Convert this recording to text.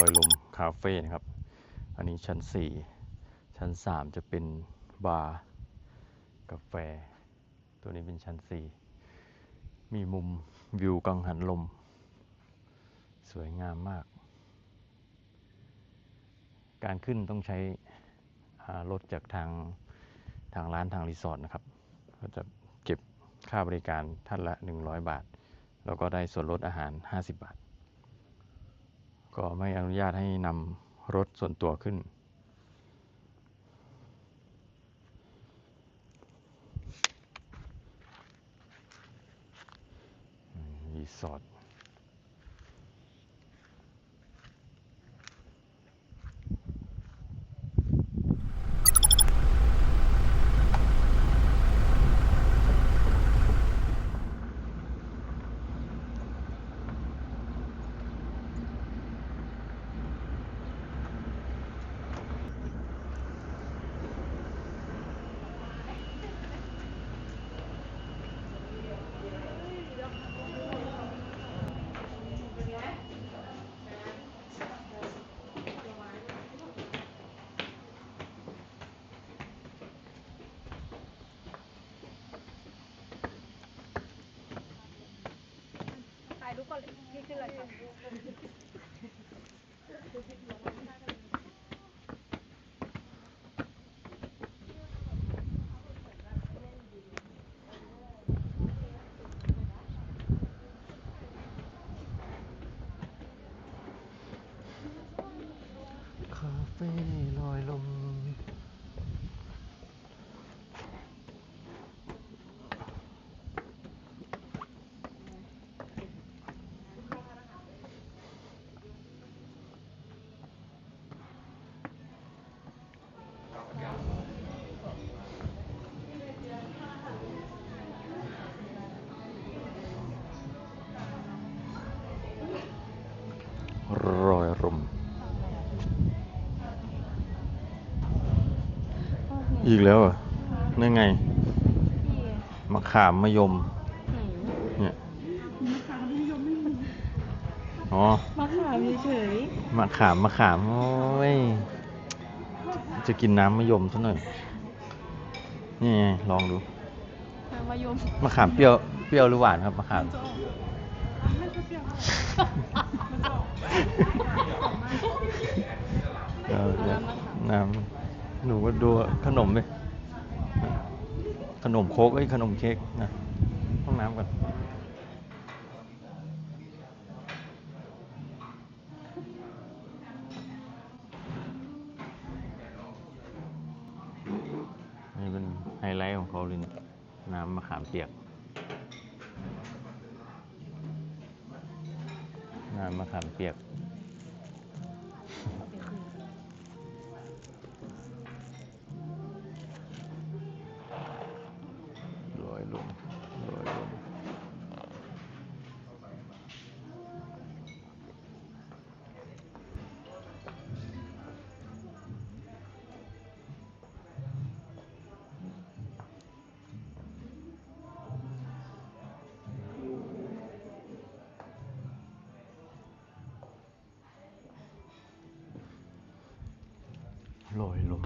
ลอยลมคาเฟ่นะครับ อันนี้ชั้น 4 ชั้น 3 จะเป็นบาร์กาแฟ ตัวนี้เป็นชั้น 4 มีมุมวิวกังหันลม สวยงามมาก การขึ้นต้องใช้รถจากทางทางร้านทางรีสอร์ทนะครับ ก็จะเก็บค่าบริการท่านละ 100 บาท แล้วก็ได้ส่วนลดอาหาร 50 บาท ก็ไม่อนุญาตให้นำรถส่วนตัวขึ้น รีสอร์ท คาเฟ่ลอยลม อีกแล้วเหรอนั่นไง มะขามมะยม เนี่ย อ๋อ มะขามเฉยมะขามมะขาม โอ้ย จะกินน้ำมะยมซะหน่อย นี่ไง ลองดูๆทางมายม มะขามเปรี้ยว เปรี้ยวหรือหวานครับมะขามไม่ค่อยเปรี้ยวเออเดี๋ยวน้ำ หนูก็ดูขนมไปขนมโค้กไอ้ขนมเค้กนะห้องน้ำก่อนนี่เป็นไฮไลท์ของเขาเลยเนี่ยน้ำมะขามเปียก น้ำมะขามเปียก ลอยลง